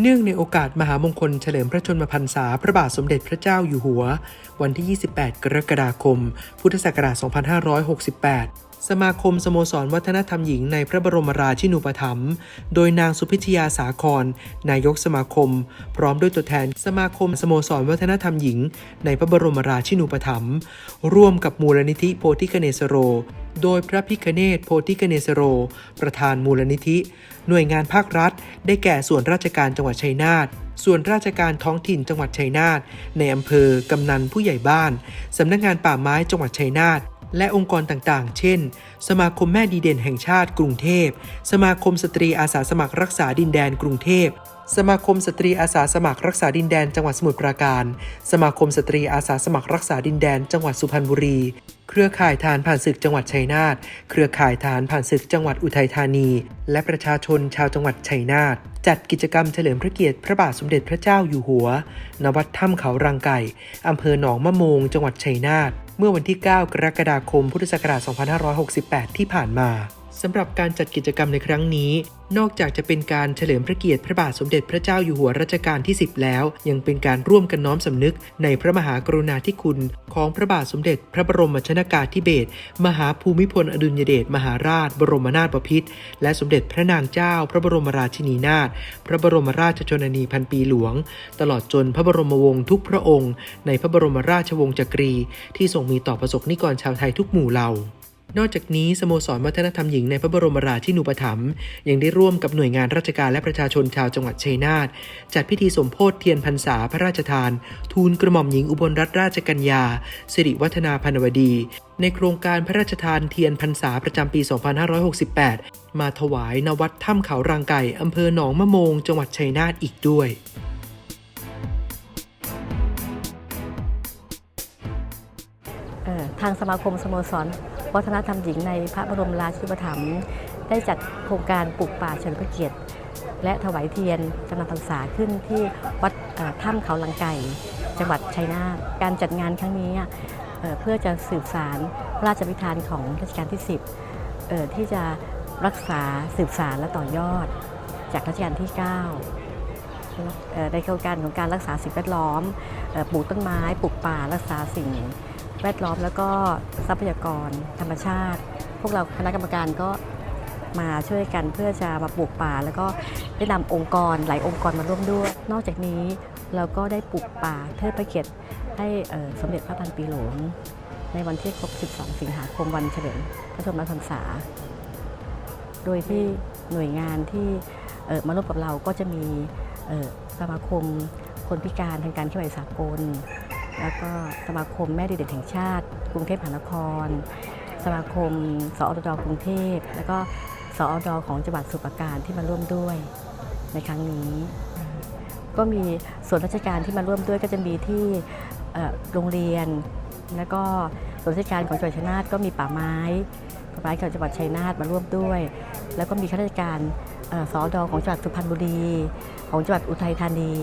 เนื่องในโอกาสมหามงคลเฉลิมพระชนมพรรษาพระบาทสมเด็จพระเจ้าอยู่หัว วันที่ 28 กรกฎาคม พุทธศักราช 2568 สมาคมสโมสรวัฒนธรรมหญิงในพระบรมราชินูปถัมภ์โดยนางสุพิชยาสาคร นายกสมาคม พร้อมด้วยตัวแทนสมาคมสโมสรวัฒนธรรมหญิง ในพระบรมราชินูปถัมภ์ร่วมกับมูลนิธิโพธิกเนสโร โดยพระพิคเนตโพธิกเนสโร ประธานมูลนิธิ หน่วยงานภาครัฐ ได้แก่ส่วนราชการจังหวัดชัยนาทส่วนราชการท้องถิ่นจังหวัดชัยนาทในอำเภอกำนันผู้ใหญ่บ้าน สำนักงานป่าไม้จังหวัดชัยนาทและองค์กรต่างๆ เช่น สมาคมแม่ดีเด่นแห่งชาติกรุงเทพ สมาคมสตรีอาสาสมัครรักษาดินแดนกรุงเทพ สมาคมสตรีอาสาสมัครรักษาดินแดนจังหวัดสมุทรปราการ สมาคมสตรีอาสาสมัครรักษาดินแดนจังหวัดสุพรรณบุรี เครือข่ายทารผ่านศึกจังหวัดชัยนาท เครือข่ายทารผ่านศึกจังหวัดอุทัยธานี และประชาชนชาวจังหวัดชัยนาท จัดกิจกรรมเฉลิมพระเกียรติพระบาทสมเด็จพระเจ้าอยู่หัว ณ วัดถ้ำเขารังไก่ อำเภอหนองมะโมง จังหวัดชัยนาท เมื่อวันที่ 9 กรกฎาคม พุทธศักราช 2568 ที่ผ่านมา สำหรับการจัดกิจกรรมในครั้งนี้ นอกจากจะเป็นการเฉลิมพระเกียรติพระบาทสมเด็จพระเจ้าอยู่หัวรัชกาลที่ 10 แล้ว ยังเป็นการร่วมกันน้อมสำนึกในพระมหากรุณาธิคุณ ของพระบาทสมเด็จ พระบรมชนากาธิเบศรมหาภูมิพลอดุลยเดชมหาราช บรมนาถบพิตรและสมเด็จพระนางเจ้า พระบรมราชินีนาถพระบรมราชชนนีพันปีหลวง ตลอดจนพระบรมวงศ์ทุกพระองค์ ในพระบรมราชวงศ์จักรี ที่ทรงมีต่อประสบนิกรชาวไทยทุกหมู่เหล่า นอกจากนี้สโมสรวัฒนธรรมหญิงในพระบรมราชินูปถัมภ์ยังได้ร่วมกับหน่วยงานราชการและประชาชนชาวจังหวัดชัยนาทจัดพิธีสมโพธิเทียนพรรษาพระราชทาน ทูลกระหม่อมหญิงอุบลรัตนราชกัญญา สิริวัฒนาพันวดี ในโครงการพระราชทานเทียนพรรษาประจำปี 2568 มาถวายณวัดถ้ำเขารังไก่อำเภอหนองมะโมง จังหวัดชัยนาทอีกด้วยทางสมาคมสโมสร วัฒนธรรมหญิงในพระบรมราชูปถัมภ์ได้จัดโครงการปลูกป่าเฉลิมพระเกียรติ และถวายเทียนจำนำพรรษาขึ้นที่วัดถ้ำเขาลังไก่ จังหวัดชัยนาทการจัดงานครั้งนี้เพื่อจะสืบสารพระราชบิทานของรัชกาลที่ 10 ที่จะรักษาสืบสารและต่อยอด จากรัชกาลที่9เอ่อในโครงการของการรักษาสิ่งแวดล้อมปลูกต้นไม้ปลูกป่ารักษาสิ่ง แวดล้อมแล้วก็ทรัพยากรธรรมชาติ พวกเราคณะกรรมการก็มาช่วยกันเพื่อจะมาปลูกป่า แล้วก็ได้นำองค์กรหลายองค์กรมาร่วมด้วย นอกจากนี้เราก็ได้ปลูกป่าเทิดพระเกียรติให้สมเด็จพระพันปีหลวงในวันที่ครบ 12 สิงหาคมวันเฉลิมพระชนมพรรษา โดยที่หน่วยงานที่มาร่วมกับเราก็จะมีสมาคมคนพิการทางการเคลื่อนไหวสากล แล้วก็สมาคมแม่ดีเด่นแห่งชาติ กรุงเทพมหานคร สมาคมสอดดกรุงเทพ แล้วก็สอดของจังหวัดสุพรปราการที่มาร่วมด้วยในครั้งนี้ ก็มีส่วนราชการที่มาร่วมด้วยก็จะมีที่โรงเรียน แล้วก็ส่วนราชการของจังหวัดชัยนาทก็มีป่าไม้ป่าไม้ของจังหวัดชัยนาทมาร่วมด้วย แล้วก็มีข้าราชการอ่อสอดของจังหวัดสุพรรณบุรี ของจังหวัดอุทัยธานี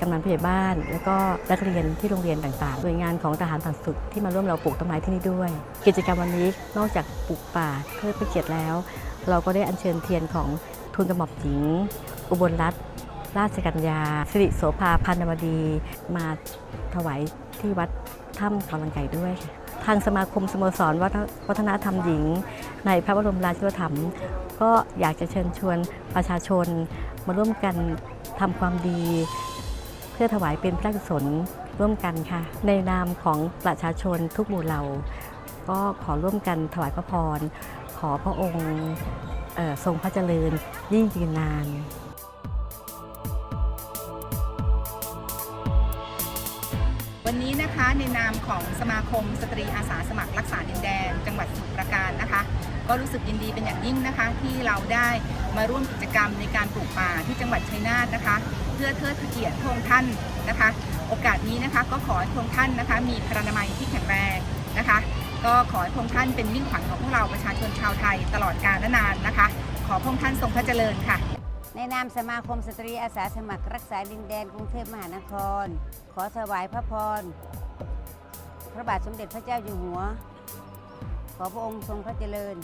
กำนันผู้ใหญ่บ้าน แล้วก็นักเรียนที่โรงเรียนต่างๆหน่วยงานของทหารผ่านศึกที่มาร่วมเราปลูกต้นไม้ที่นี่ด้วย กิจกรรมวันนี้นอกจากปลูกป่าเพื่อประเกียรติแล้ว เราก็ได้อัญเชิญเทียนของทูลกระหม่อมหญิง อุบลรัตนราชกัญญาสิริโสภาพันวดี มาถวายที่วัดถ้ำเขาลังไก่ด้วย ทางสมาคมสโมสรวัฒนวัฒนธรรมหญิง ในพระบรมราชูปถัมภ์ก็อยากจะเชิญชวนประชาชนมาร่วมกันทำความดี เพื่อถวายเป็นพระกุศลร่วมกันค่ะ ในนามของประชาชนทุกหมู่เหล่า ก็ขอร่วมกันถวายพระพร ขอพระองค์ทรงพระเจริญยิ่งยืนนานวันนี้นะคะในนามของสมาคมสตรีอาสาสมัครรักษาดินแดน จังหวัดสมุทรปราการนะคะ ก็รู้สึกยินดีเป็นอย่างยิ่งนะคะ ที่เราได้มาร่วมกิจกรรมในการปลูกป่าที่จังหวัดชัยนาทนะคะ พื่อเทิดพระเกียรติพระองค์ท่านนะคะ โอกาสนี้นะคะก็ขอให้พระองค์ท่านนะคะมีพระนามัยที่แข็งแรงนะคะ ก็ขอให้พระองค์ท่านเป็นมิ่งขวัญของพวกเราประชาชนชาวไทยตลอดกาลและนานนะคะ ขอพระองค์ท่านทรงพระเจริญค่ะ ในนามสมาคมสตรีอาสาสมัครรักษาดินแดนกรุงเทพมหานคร ขอถวายพระพร พระบาทสมเด็จพระเจ้าอยู่หัว ขอพระองค์ทรงพระเจริญ